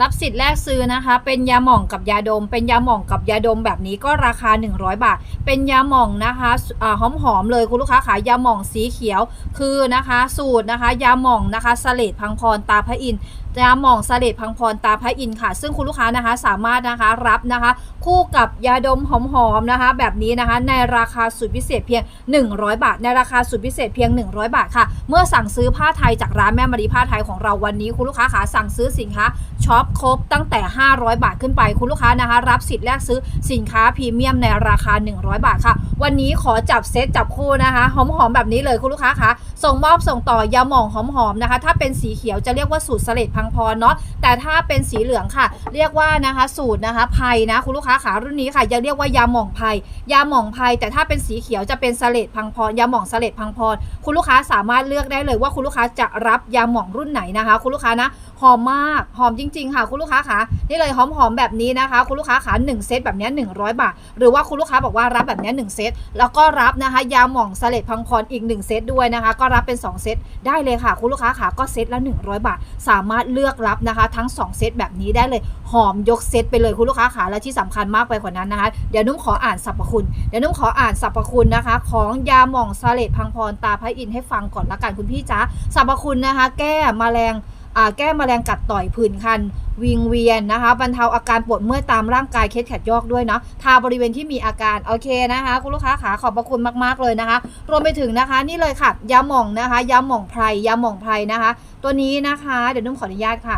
รับสิทธิ์แรกซื้อนะคะ เป็นยาหม่องกับยาดม เป็นยาหม่องกับยาดมแบบนี้ก็ราคา 100 บาท เป็นยาหม่องนะคะหอมหอมๆเลยคุณลูกค้าขายยาหม่องสีเขียวคือนะคะ สูตรนะคะ ยาหม่องนะคะสเลดพังพรตาพระอินยาหม่องสเลดพังพรตาพระอินค่ะ ซึ่งคุณลูกค้านะคะสามารถนะคะรับนะคะ คู่กับยาดมหอมๆนะคะ แบบนี้นะคะ ในราคาสุดพิเศษเพียง 100 บาท ในราคาสุดพิเศษเพียง 100 บาทค่ะ เมื่อสั่งซื้อผ้าไทยจากร้านแม่มารีผ้าไทยของเราวันนี้คุณลูกค้าขาสั่งซื้อสินค้าช็อปครบตั้งแต่ 500 บาทขึ้นไปคุณลูกค้านะคะ รับสิทธิ์แลกซื้อสินค้าพรีเมียมในราคา 100 บาทค่ะ วันนี้ขอจับเซตจับคู่นะคะหอมๆแบบนี้เลยคุณลูกค้าคะส่งมอบส่งต่อยาหม่องหอมๆนะคะ ถ้าเป็นสีเขียวจะเรียกว่าสูตรเสลดพังพรเนาะแต่ถ้าเป็นสีเหลืองค่ะ เรียกว่านะคะสูตรนะคะไพนะคุณลูกค้าขารุ่นนี้ค่ะยังเรียกว่ายาหม่องไพยยาหม่องไพแต่ถ้าเป็นสีเขียวจะเป็นเสลดพังพรยาหม่องเสลดพังพรคุณลูกค้าสามารถเลือกได้เลยว่าคุณลูกค้าจะรับยาหม่องรุ่นไหนนะคะ คุณลูกค้านะ หอมมาก หอมจริง ๆ ค่ะ คุณลูกค้าขานี่เลยหอมๆแบบนี้นะคะ คุณลูกค้าขา1เซตแบบนี้ย100บาท หรือว่าคุณลูกค้าบอกว่ารับแบบนี้ย1เซตแล้วก็รับนะคะ ยาหม่องเลดพังพรอีก1เซตด้วยนะคะ ก็รับเป็น2เซตได้เลยค่ะ คุณลูกค้าขาก็เซตละ100บาท สามารถเลือกรับนะคะทั้ง2เซตแบบนี้ได้เลย หอมยกเซตไปเลยคุณลูกค้าขาและที่สำคัญมากไปกว่านั้นนะคะเดี๋ยวนุ่มขออ่านสรรพคุณเดี๋ยวนุ่มขออ่านสรรพคุณนะคะ ของยาหม่องเลดพังพรตาพระอินให้ฟังก่อนละกันคุณพี่จ๊ะสรรพคุณนะคะ แก้แมลง แก้แมลงกัดต่อยผื่นคัน วิงเวียนนะคะ บรรเทาอาการปวดเมื่อยตามร่างกายเคล็ดขัดยอกด้วยเนาะทาบริเวณที่มีอาการโอเคนะคะคุณลูกค้าขาขอบพระคุณมากๆเลยนะคะ รวมไปถึงนะคะ นี่เลยค่ะยาหม่องนะคะยาหม่องไพรยาหม่องไพรนะคะ ตัวนี้นะคะ เดี๋ยวนุ่มขออนุญาตค่ะ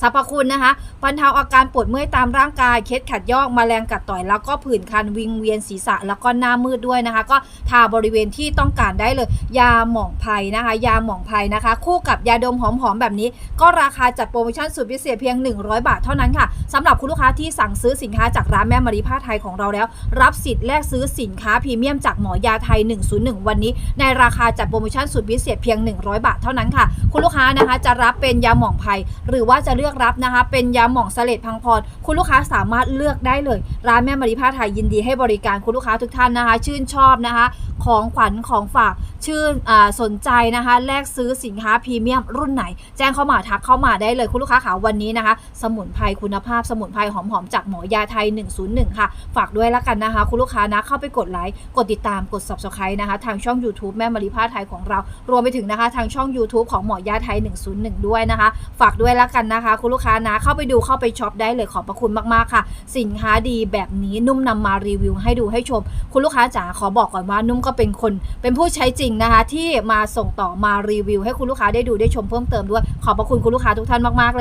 สรรพคุณนะคะบรรเทาอาการปวดเมื่อยตามร่างกาย เคล็ดขัดยอกแมลงกัดต่อย แล้วก็ผื่นคันวิงเวียนศีรษะแล้วก็หน้ามืดด้วยนะคะ ก็ทาบริเวณที่ต้องการได้เลย ยาหม่องไพรนะคะ ยาหม่องไพรนะคะ คู่กับยาดมหอมๆแบบนี้ ก็ราคาจัดโปรโมชั่นสุดพิเศษเพียง 100 บาทเท่านั้นค่ะสำหรับคุณลูกค้าที่สั่งซื้อสินค้าจากร้านแม่มารีผ้าไทยของเราแล้ว รับสิทธิ์แลกซื้อสินค้าพรีเมียมจากหมอยาไทย 101 วันนี้ ในราคาจัดโปรโมชั่นสุดพิเศษเพียง 100 บาทเท่านั้นค่ะ คุณลูกค้านะคะจะรับเป็นยาหม่องไพรหรือว่าจะเลือกรับนะคะ เป็นยาหม่องเสลดพังพร คุณลูกค้าสามารถเลือกได้เลย ร้านแม่มารีผ้าไทยยินดีให้บริการคุณลูกค้าทุกท่านนะคะ ชื่นชอบนะคะ ของขวัญของฝากชื่นสนใจนะคะ แลกซื้อสินค้าพรีเมียมรุ่นไหน แจ้งเข้ามาทักเข้ามาได้เลยคุณลูกค้าขาวันนี้นะคะ สมุนไพรคุณภาพสมุนไพรหอมๆจากหมอยาไทย 101 ค่ะ ฝากด้วยแล้วกันนะคะ คุณลูกค้านะเข้าไปกดไลค์กดติดตามกด subscribe นะคะ ทางช่อง YouTube แม่มารีผ้าไทยของเรา รวมไปถึงนะคะ ทางช่อง YouTube ของหมอยาไทย 101 ด้วยนะคะ ฝากด้วยแล้วกันนะคะคุณลูกค้านะ เข้าไปดูเข้าไปช็อปได้เลยขอบพระคุณมากๆค่ะ สินค้าดีแบบนี้นุ่มนำมารีวิว ให้ดูให้ชม คุณลูกค้าจ๋าขอบอกก่อนว่านุ่มก็เป็นคน เป็นผู้ใช้จริงนะคะ ที่มาส่งต่อมารีวิว ให้คุณลูกค้าได้ดูได้ชมเพิ่มเติมด้วยขอบพระคุณคุณลูกค้าทุกท่านมากๆเลย